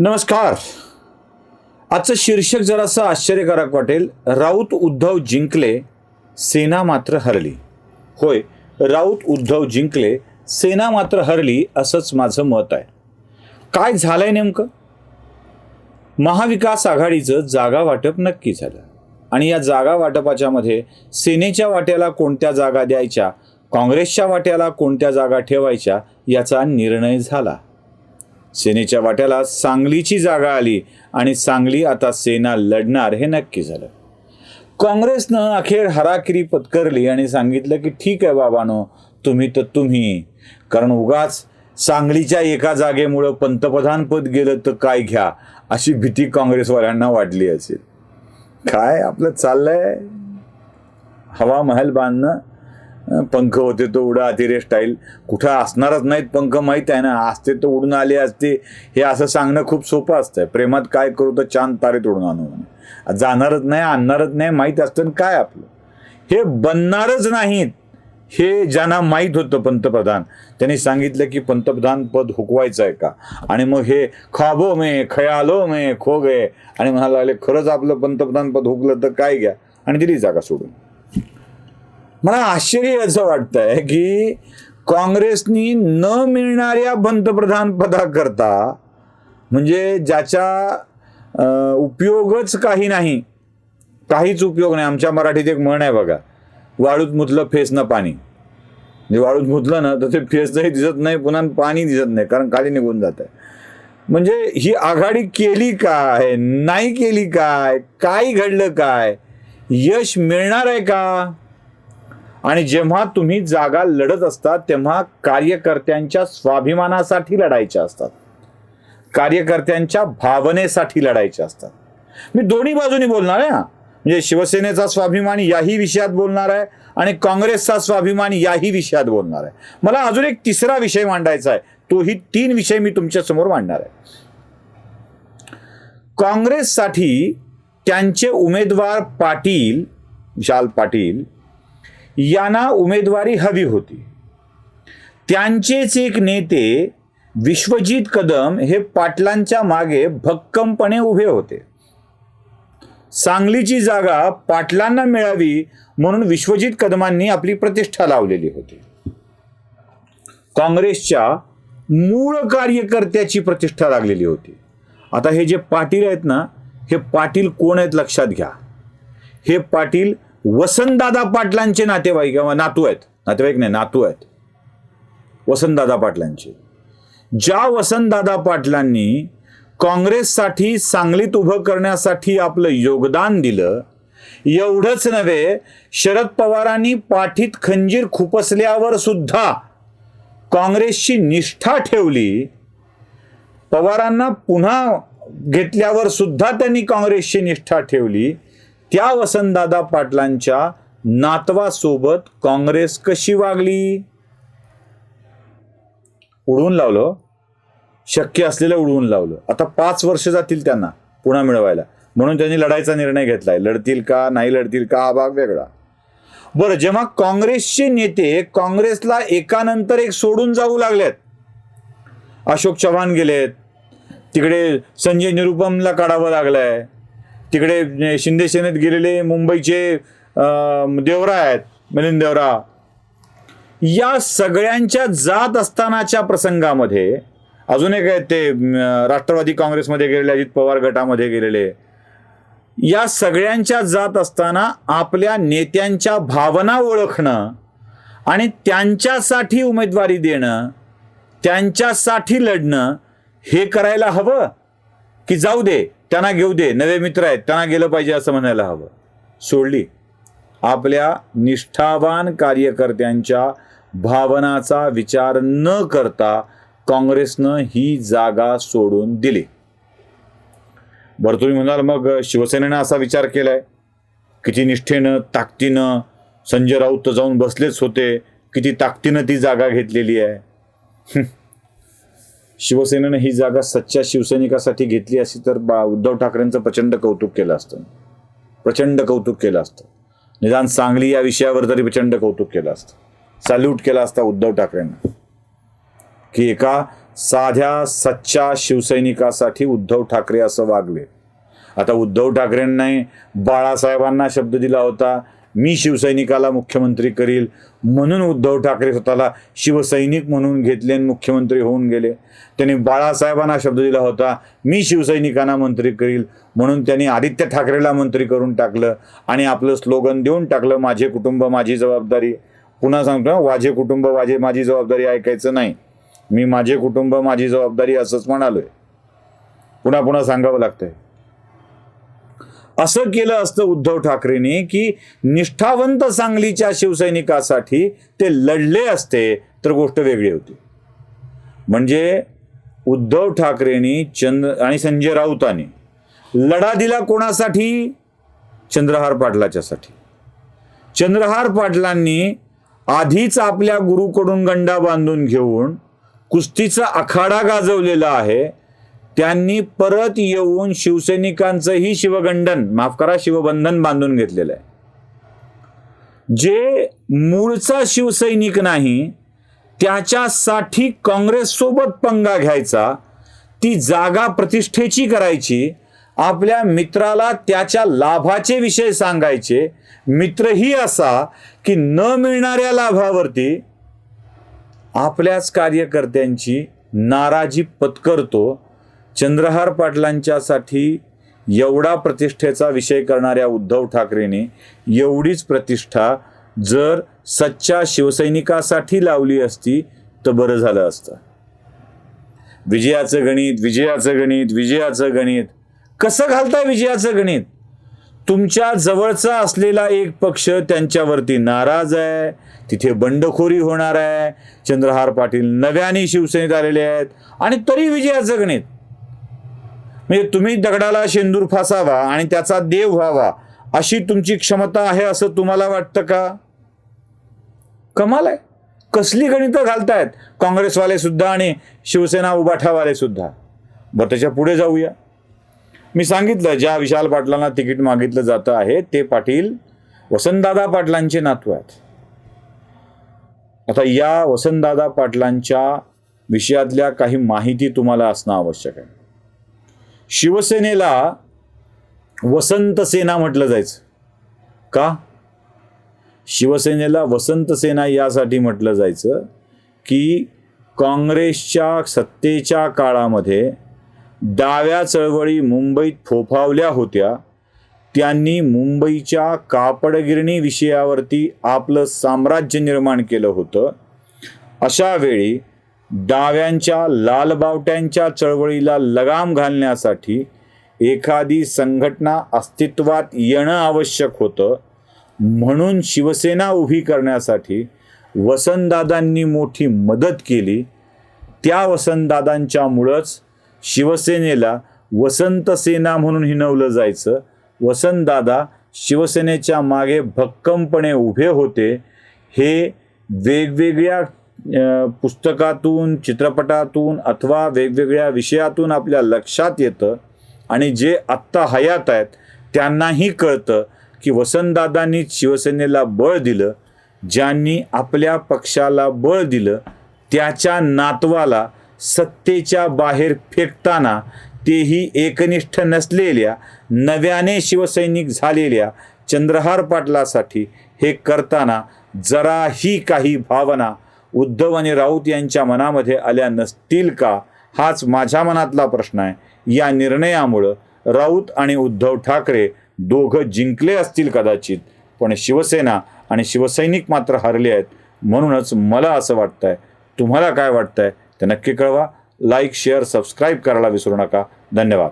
नमस्कार. आजचं शीर्षक जरासं आश्चर्यकारक वाटेल. राऊत उद्धव जिंकले सेना मात्र हरली. होय राऊत उद्धव जिंकले सेना मात्र हरली असंच माझं मत आहे. काय झालंय नेमकं? महाविकास आघाडीचं जागा वाटप नक्की झालं. आणि या जागा वाटपाच्या मध्ये सेनेच्या वाट्याला कोणत्या जागा द्यायच्या काँग्रेसच्या वाट्याला कोणत्या जागा ठेवायच्या याचा निर्णय झाला. सेनेच्या वाट्याला सांगलीची जागा आली आणि सांगली आता सेना लढणार हे नक्की झालं. काँग्रेसनं अखेर हराकिरी पत्करली आणि सांगितलं की ठीक आहे बाबानो तुम्ही तर तुम्ही. कारण उगाच सांगलीच्या एका जागेमुळं पंतप्रधानपद गेलं तर काय घ्या अशी भीती काँग्रेसवाल्यांना वाटली असेल. काय आपलं चाललंय? हवा महल बांधणं पंख होते तो उडा अतिरे स्टाईल कुठं असणारच नाहीत पंख माहीत आहे ना? असते तर उडून आले असते. हे असं सांगणं खूप सोपं असतं प्रेमात काय करू तर चांद तारे तोडून आणू जाणारच नाही आणणारच नाही माहीत असतं आणि काय आपलं. हे बनणारच नाहीत. हे ज्यांना माहीत होतं पंतप्रधान त्यांनी सांगितलं की पंतप्रधान पद हुकवायचं आहे का? आणि मग हे खाबो मे खयालो मे खो गये आणि म्हणायला लागले खरंच आपलं पंतप्रधान पद हुकलं तर काय घ्या? आणि दिली जागा सोडून. मला आश्चर्य असं वाटतंय की काँग्रेसनी न मिळणाऱ्या पंतप्रधान पदाकरता म्हणजे ज्याचा उपयोगच काही नाही काहीच उपयोग नाही. आमच्या मराठीत एक म्हण आहे बघा वाळूत मुतलं फेसनं पाणी. म्हणजे वाळूत मुतलं ना तर ते फेसनंही दिसत नाही पुन्हा पाणी दिसत नाही कारण खाली निघून जात आहे म्हणजे ही आघाडी केली काय नाही केली काय काय घडलं काय यश मिळणार आहे का? आणि जेव्हा तुम्ही जागा लढत असता तेव्हा कार्यकर्त्यांच्या स्वाभिमानासाठी लढायच्या असतात. कार्यकर्त्यांच्या भावनेसाठी लढायच्या असतात. मी दोन्ही बाजूनी बोलणार आहे हा. म्हणजे शिवसेनेचा स्वाभिमान याही विषयात बोलणार आहे आणि काँग्रेसचा स्वाभिमान याही विषयात बोलणार आहे. मला अजून एक तिसरा विषय मांडायचा आहे तोही तीन विषय मी तुमच्यासमोर मांडणार आहे. काँग्रेससाठी त्यांचे उमेदवार पाटील विशाल पाटील यांना उमेदवारी हवी होती. त्यांचेच एक नेते विश्वजित कदम हे पाटलांच्या मागे भक्कमपणे उभे होते. सांगलीची जागा पाटलांना मिळावी म्हणून विश्वजित कदमांनी आपली प्रतिष्ठा लावलेली होती. काँग्रेसच्या मूळ कार्यकर्त्याची प्रतिष्ठा लागलेली होती. आता हे जे पाटील आहेत ना हे पाटील कोण आहेत लक्षात घ्या. हे पाटील वसंतदादा पाटलांचे नातेवाईक किंवा नातू आहेत. नातेवाईक नाही नातू आहेत. वसंतदादा पाटलांचे. ज्या वसंतदादा पाटलांनी काँग्रेससाठी सांगलीत उभं करण्यासाठी आपलं योगदान दिलं एवढंच नव्हे शरद पवारांनी पाठीत खंजीर खुपसल्यावर सुद्धा काँग्रेसची निष्ठा ठेवली. पवारांना पुन्हा घेतल्यावर सुद्धा त्यांनी काँग्रेसची निष्ठा ठेवली. त्या वसंतदादा पाटलांच्या नातवासोबत काँग्रेस कशी वागली? उडवून लावलं. शक्य असलेलं उडवून लावलं. आता पाच वर्ष जातील त्यांना पुन्हा मिळवायला. म्हणून त्यांनी लढायचा निर्णय घेतलाय. लढतील का? नाही लढतील का? हा भाग वेगळा. बरं जेव्हा काँग्रेसचे नेते काँग्रेसला एकानंतर एक सोडून जाऊ लागलेत अशोक चव्हाण गेलेत. तिकडे संजय निरुपमला काढावं लागलंय. तिकडे शिंदे सेनेत गेलेले मुंबईचे देवरा आहेत मिलिंद देवरा या सगळ्यांच्या जात असतानाच्या प्रसंगामध्ये अजून एक आहेत ते राष्ट्रवादी काँग्रेसमध्ये गेलेले अजित पवार गटामध्ये गेलेले या सगळ्यांच्या जात असताना आपल्या नेत्यांच्या भावना ओळखणं आणि त्यांच्यासाठी उमेदवारी देणं त्यांच्यासाठी लढणं हे करायला हवं. की जाऊ दे त्यांना घेऊ दे नवे मित्र आहेत त्यांना गेलं पाहिजे असं म्हणायला हवं. सोडली. आपल्या निष्ठावान कार्यकर्त्यांच्या भावनाचा विचार न करता काँग्रेसनं ही जागा सोडून दिली. बरं तुम्ही म्हणाल मग शिवसेनेनं असा विचार केलाय? किती निष्ठेनं ताकदीनं संजय राऊत तर जाऊन बसलेच होते. किती ताकदीनं ती जागा घेतलेली आहे. शिवसेनेनं ही जागा सच्च्या शिवसैनिकासाठी घेतली असती तर बा उद्धव ठाकरेंचं प्रचंड कौतुक केलं असतं. प्रचंड कौतुक केलं असतं. निदान सांगली या विषयावर तरी प्रचंड कौतुक केलं असतं. सॅल्यूट केला असता उद्धव ठाकरेंना. की एका साध्या सच्च्या शिवसैनिकासाठी उद्धव ठाकरे असं वागले. आता उद्धव ठाकरेंनी बाळासाहेबांना शब्द दिला होता. मी शिवसैनिकाला मुख्यमंत्री करील म्हणून उद्धव ठाकरे स्वतःला शिवसैनिक म्हणून घेतले आणि मुख्यमंत्री होऊन गेले. त्यांनी बाळासाहेबांना शब्द दिला होता मी शिवसैनिकांना मंत्री करील म्हणून त्यांनी आदित्य ठाकरेला मंत्री करून टाकलं आणि आपलं स्लोगन देऊन टाकलं माझे कुटुंब माझी जबाबदारी. पुन्हा सांगतो माझे वाझे कुटुंब वाझे माझी जबाबदारी ऐकायचं नाही. मी माझे कुटुंब माझी जबाबदारी असंच म्हणालोय. पुन्हा पुन्हा सांगावं लागतंय. असं केलं असतं उद्धव ठाकरेंनी की निष्ठावंत सांगलीच्या शिवसैनिकासाठी ते लढले असते तर गोष्ट वेगळी होती. म्हणजे उद्धव ठाकरेंनी चंद्र आणि संजय राऊतांनी लढा दिला कोणासाठी? चंद्रहार पाटलाच्यासाठी. चंद्रहार पाटलांनी आधीच आपल्या गुरुकडून गंडा बांधून घेऊन कुस्तीचा आखाडा गाजवलेला आहे. त्यांनी परत येऊन शिवसैनिकांचंही शिवगंडन माफ करा शिवबंधन बांधून घेतलेलं आहे. जे मूळचा शिवसैनिक नाही त्याच्यासाठी काँग्रेससोबत पंगा घ्यायचा ती जागा प्रतिष्ठेची करायची आपल्या मित्राला त्याच्या लाभाचे विषय सांगायचे मित्रही असा की न मिळणाऱ्या लाभावरती आपल्याच कार्यकर्त्यांची नाराजी पत्करतो चंद्रहार पाटलांच्यासाठी एवढा प्रतिष्ठेचा विषय करणाऱ्या उद्धव ठाकरेने एवढीच प्रतिष्ठा जर सच्च्या शिवसैनिकासाठी लावली असती तर बरं झालं असतं. विजयाचं गणित विजयाचं गणित विजयाचं गणित. कसं घालताय विजयाचं गणित? तुमच्या जवळचा असलेला एक पक्ष त्यांच्यावरती नाराज आहे. तिथे बंडखोरी होणार आहे. चंद्रहार पाटील नव्याने शिवसेनेत आलेले आहेत. आणि तरी विजयाचं गणित. म्हणजे तुम्ही दगडाला शेंदूर फासावा आणि त्याचा देव व्हावा अशी तुमची क्षमता आहे असं तुम्हाला वाटतं का? कमाल आहे. कसली गणितं घालतायत? काँग्रेसवाले सुद्धा आणि शिवसेना उभाठावाले सुद्धा. बरं त्याच्या पुढे जाऊया. मी सांगितलं ज्या विशाल पाटलांना तिकीट मागितलं जातं आहे ते पाटील वसंतदादा पाटलांचे नातू आहेत. आता या वसंतदादा पाटलांच्या विषयातल्या काही माहिती तुम्हाला असणं आवश्यक आहे. शिवसेनेला वसंत सेना म्हटलं जायचं. का? शिवसेनेला वसंत सेना यासाठी म्हटलं जायचं की काँग्रेसच्या सत्तेच्या काळामध्ये डाव्या चळवळी मुंबईत फोफावल्या होत्या. त्यांनी मुंबईच्या कापडगिरणी विषयावरती आपलं साम्राज्य निर्माण केलं होतं. अशा वेळी डाव्यांच्या लालबावट्यांच्या चळवळीला लगाम घालण्यासाठी एखादी संघटना अस्तित्वात येणं आवश्यक होतं. म्हणून शिवसेना उभी करण्यासाठी वसंतदादांनी मोठी मदत केली. त्या वसंतदादांच्यामुळंच शिवसेनेला वसंत सेना म्हणून हिनवलं जायचं. वसंतदादा शिवसेनेच्या मागे भक्कमपणे उभे होते. हे वेगवेगळ्या पुस्तकातून चित्रपटातून अथवा वेगवेगळ्या विषयातून आपल्या लक्षात येतं आणि जे आत्ता हयात आहेत त्यांनाही कळतं की वसंतदादांनी शिवसेनेला बळ दिलं ज्यांनी आपल्या पक्षाला बळ दिलं त्याच्या नातवाला सत्तेच्या बाहेर फेकताना तेही एकनिष्ठ नसलेल्या नव्याने शिवसैनिक झालेल्या चंद्रहार पाटलासाठी हे करताना जराही काही भावना उद्धव आणि राऊत यांच्या मनामध्ये आल्या नसतील का? हाच माझ्या मनातला प्रश्न आहे. या निर्णयामुळं राऊत आणि उद्धव ठाकरे दोघं जिंकले असतील कदाचित पण शिवसेना आणि शिवसैनिक मात्र हरले आहेत. म्हणूनच मला असं वाटतंय. तुम्हाला काय वाटतंय ते नक्की कळवा. लाईक शेअर सबस्क्राईब करायला विसरू नका. धन्यवाद.